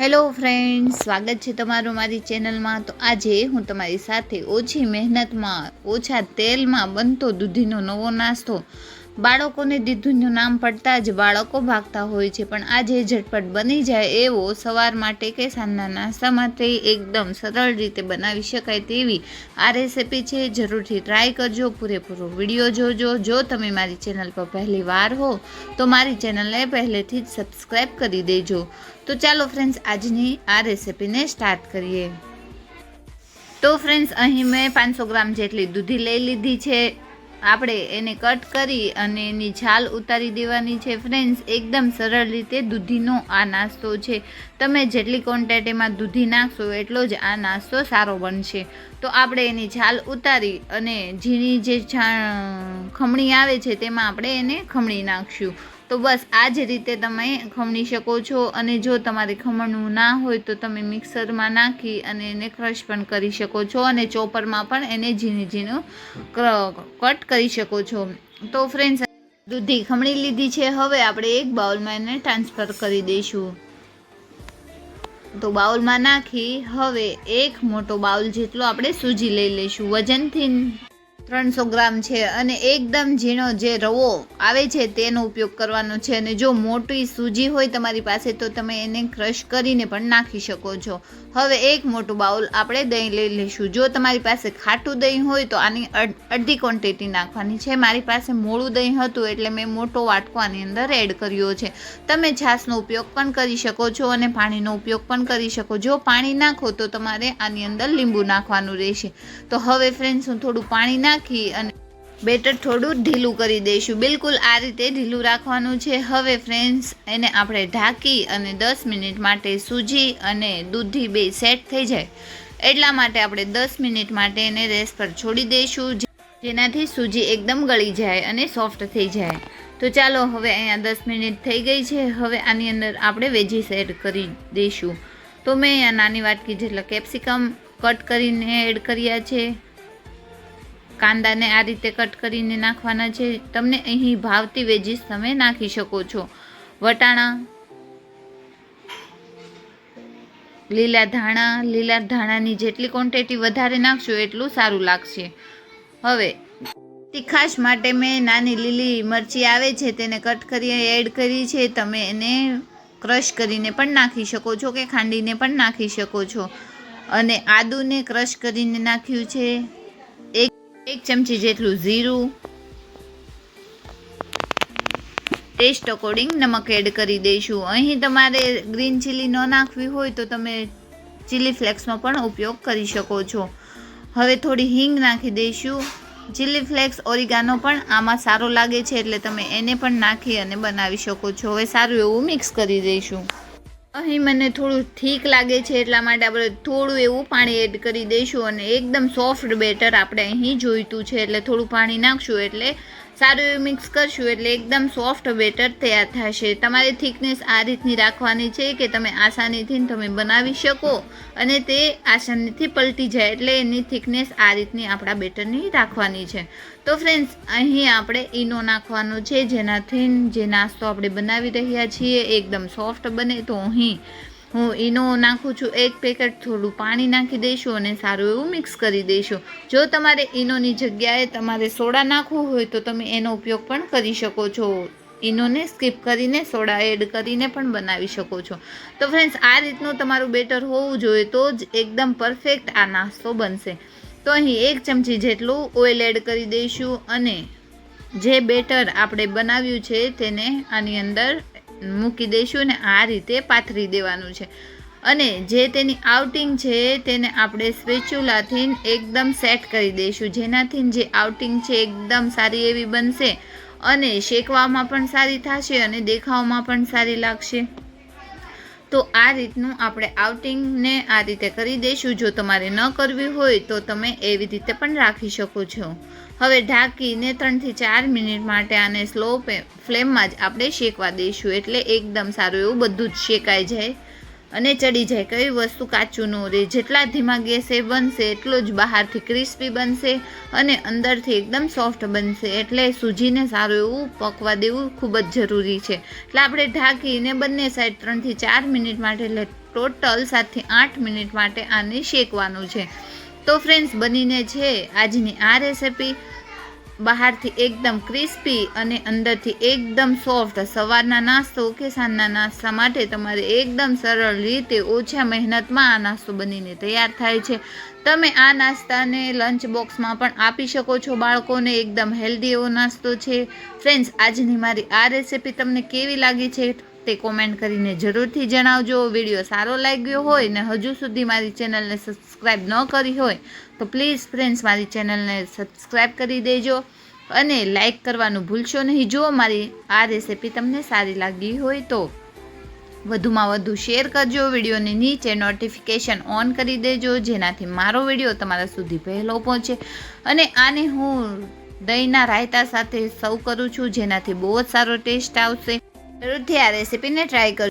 Hello friend સ્વાગત છે તમારું મારી ચેનલમાં. તો આજે હું તમારી સાથે ઓછી મહેનતમાં, ઓછા તેલમાં બનતો દૂધીનો નવો નાસ્તો બાળકોને દીધુંનું નામ પડતા જ બાળકો ભાગતા હોય છે, પણ આજે ઝટપટ બની જાય એવો સવાર માટે કે સાંજના નાસ્તા માટે એકદમ સરળ રીતે બનાવી શકાય તેવી આ રેસીપી છે. જરૂરથી ટ્રાય કરજો, પૂરેપૂરો વીડિયો જોજો. જો તમે મારી ચેનલ પર પહેલી વાર હો, તો મારી ચેનલને પહેલેથી જ સબસ્ક્રાઈબ કરી દેજો. તો ચાલો ફ્રેન્ડ્સ આજની આ રેસીપીને સ્ટાર્ટ કરીએ. તો ફ્રેન્ડ્સ અહીં મેં પાંચસો ગ્રામ જેટલી દૂધી લઈ લીધી છે. આપણે એને કટ કરી અને એની છાલ ઉતારી દેવાની છે. ફ્રેન્ડ્સ એકદમ સરળ રીતે દૂધીનો આ નાસ્તો છે. તમે જેટલી ક્વોન્ટિટીમાં દૂધી નાખશો એટલો જ આ નાસ્તો સારો બનશે. તો આપણે એની છાલ ઉતારી અને ઝીણી જે ખમણી આવે છે તેમાં આપણે એને ખમણી નાખશું. તો બસ આ જ રીતે તમે ખમણી શકો છો અને જો તમારે ખમણવું ના હોય તો તમે મિક્સરમાં નાખી અને એને ક્રશ પણ કરી શકો છો અને ચોપરમાં પણ એને ઝીણી ઝીણું કટ કરી શકો છો. તો ફ્રેન્ડ્સ દૂધી ખમણી લીધી છે. હવે આપણે એક બાઉલમાં એને ટ્રાન્સફર કરી દઈશું. તો બાઉલમાં નાખી હવે એક મોટો બાઉલ જેટલો આપણે સૂજી લઈ લઈશું. વજનથી ત્રણસો ગ્રામ છે અને એકદમ ઝીણો જે રવો આવે છે તેનો ઉપયોગ કરવાનો છે અને જો મોટી સૂજી હોય તમારી પાસે તો તમે એને ક્રશ કરીને પણ નાખી શકો છો. હવે એક મોટું બાઉલ આપણે દહીં લઈ લઈશું. જો તમારી પાસે ખાટું દહીં હોય તો આની અડધી ક્વોન્ટિટી નાખવાની છે. મારી પાસે મોડું દહીં હતું એટલે મેં મોટો વાટકો આની અંદર એડ કર્યો છે. તમે છાશનો ઉપયોગ પણ કરી શકો છો અને પાણીનો ઉપયોગ પણ કરી શકો. જો પાણી નાખો તો તમારે આની અંદર લીંબુ નાખવાનું રહેશે. તો હવે ફ્રેન્ડ્સ હું થોડું પાણી નાખી અને બેટર થોડું ઢીલું કરી દઈશું. બિલકુલ આ રીતે ઢીલું રાખવાનું છે. હવે ફ્રેન્ડ્સ એને આપણે ઢાંકી અને દસ મિનિટ માટે સૂજી અને દૂધી બે સેટ થઈ જાય. એટલા માટે આપણે દસ મિનિટ માટે એને રેસ્ટ પર છોડી દઈશું જેનાથી સૂજી એકદમ ગળી જાય અને સોફ્ટ થઈ જાય. તો ચાલો હવે અહીંયા દસ મિનિટ થઈ ગઈ છે. હવે આની અંદર આપણે વેજીસ એડ કરી દઈશું. તો મેં અહીંયા નાની વાટકી જેટલા કેપ્સિકમ કટ કરીને એડ કર્યા છે. કાંદાને આ રીતે કટ કરીને નાખવાના છે. તમને અહીં ભાવતી વેજીસ તમે નાખી શકો છો. વટાણા, લીલા ધાણા, લીલા ધાણાની જેટલી ક્વોન્ટિટી વધારે નાખશો એટલું સારું લાગશે. હવે, તીખાશ માટે મેં નાની લીલી મરચી આવે છે તેને કટ કરી એડ કરી છે. તમે એને ક્રશ કરીને પણ નાખી શકો છો કે ખાંડીને પણ નાખી શકો છો. અને આદુને ક્રશ કરીને નાખ્યું છે. એક ચમચી જેટલું જીરું. ટેસ્ટ અકોર્ડિંગ નમક એડ કરી દઈશું. અહીં તમારે ગ્રીન ચીલી ન નાખવી હોય તો તમે ચીલી ફ્લેક્સનો પણ ઉપયોગ કરી શકો છો. હવે થોડી હિંગ નાખી દઈશું. ચીલી ફ્લેક્સ ઓરિગાનો પણ આમાં સારો લાગે છે એટલે તમે એને પણ નાખી અને બનાવી શકો છો. હવે સારું એવું મિક્સ કરી દઈશું. અહીં મને થોડું ઠીક લાગે છે એટલા માટે આપણે થોડું એવું પાણી એડ કરી દઈશું અને એકદમ સોફ્ટ બેટર આપણે અહીં જોઈતું છે એટલે થોડું પાણી નાખશું એટલે સારું એવું મિક્સ કરશું એટલે એકદમ સોફ્ટ બેટર તૈયાર થશે. તમારી થિકનેસ આ રીતની રાખવાની છે કે તમે આસાનીથી તમે બનાવી શકો અને તે આસાનીથી પલટી જાય એટલે એની થિકનેસ આ રીતની આપણા બેટરની રાખવાની છે. તો ફ્રેન્ડ્સ અહીં આપણે ઈનો નાખવાનો છે. જેનાથી જે નાસ્તો આપણે બનાવી રહ્યા છીએ, એકદમ સોફ્ટ બને તો અહીં હું ઈનો નાખું છું, એક પેકેટ થોડું પાણી નાખી દઈશું અને સારું એવું મિક્સ કરી દઈશું. જો તમારે ઈનોની જગ્યાએ તમારે સોડા નાખવું હોય તો તમે એનો ઉપયોગ પણ કરી શકો છો. ઈનોને સ્કીપ કરીને સોડા એડ કરીને પણ બનાવી શકો છો. તો ફ્રેન્ડ્સ આ રીતનું તમારું બેટર હોવું જોઈએ તો જ એકદમ પરફેક્ટ આ નાસ્તો બનશે. તો અહીં એક ચમચી જેટલું ઓઇલ એડ કરી દઈશું અને જે બેટર આપણે બનાવ્યું છે તેને આની અંદર મૂકી દઈશું ને આ રીતે પાથરી દેવાનું છે. અને જે તેની આઉટિંગ છે, તેને આપણે સ્પેચ્યુલાથી એકદમ સેટ કરી દઈશું. જેનાથી જે આઉટિંગ છે, એકદમ સારી એવી બનશે અને શેકવામાં પણ સારી થશે અને દેખાવમાં પણ સારી લાગશે. તો આ રીતનું આપણે આઉટિંગને આ રીતે કરી દઈશું. જો તમારે ન કરવી હોય તો તમે એવી રીતે પણ રાખી શકો છો. હવે ઢાંકીને ત્રણથી ચાર મિનિટ માટે આને સ્લો ફ્લેમમાં જ આપણે શેકવા દઈશું. એટલે એકદમ સારું એવું બધું જ શેકાઈ જાય. અને ચડી જાય. કઈ વસ્તુ કાચું ન રહે. જેટલા ધીમા ગેસે બનશે, એટલો જ બહારથી ક્રિસ્પી બનશે અને અંદરથી એકદમ સોફ્ટ બનશે. એટલે સૂજીને સારું એવું પકવા દેવું ખૂબ જ જરૂરી છે. એટલે આપણે ઢાંકીને બંને સાઈડ ત્રણથી ચાર મિનિટ માટે, એટલે ટોટલ સાતથી આઠ મિનિટ માટે આને શેકવાનું છે. તો ફ્રેન્ડ્સ બનીને છે આજની આ રેસિપી બહારથી એકદમ ક્રિસ્પી અને અંદરથી એકદમ સોફ્ટ. સવારના નાસ્તો કે સાંજના નાસ્તા માટે તમારે એકદમ સરળ રીતે ઓછા મહેનતમાં આ નાસ્તો બનીને તૈયાર થાય છે. તમે આ નાસ્તાને લંચ બોક્સમાં પણ આપી શકો છો. બાળકોને એકદમ હેલ્ધી એવો નાસ્તો છે. ફ્રેન્ડ્સ, આજની મારી આ રેસિપી તમને કેવી લાગી છે? તે કોમેન્ટ કરીને જરૂરથી જણાવજો. વીડિયો સારો લાગ્યો હોય ને હજુ સુધી મારી ચેનલને સબસ્ક્રાઈબ ન કરી હોય, તો પ્લીઝ ફ્રેન્ડ્સ મારી ચેનલને સબસ્ક્રાઈબ કરી દેજો અને લાઈક કરવાનું ભૂલશો નહીં. જો મારી આ રેસિપી તમને સારી લાગી હોય તો વધુમાં વધુ શેર કરજો. વિડીયોની નીચે નોટિફિકેશન ઓન કરી દેજો, જેનાથી મારો વીડિયો તમારા સુધી પહેલો પહોંચે. અને આને હું દહીંના રાયતા સાથે સર્વ કરું છું, જેનાથી બહુ જ સારો ટેસ્ટ આવશે. જરૂરથી આ રેસીપીને ટ્રાય કરજો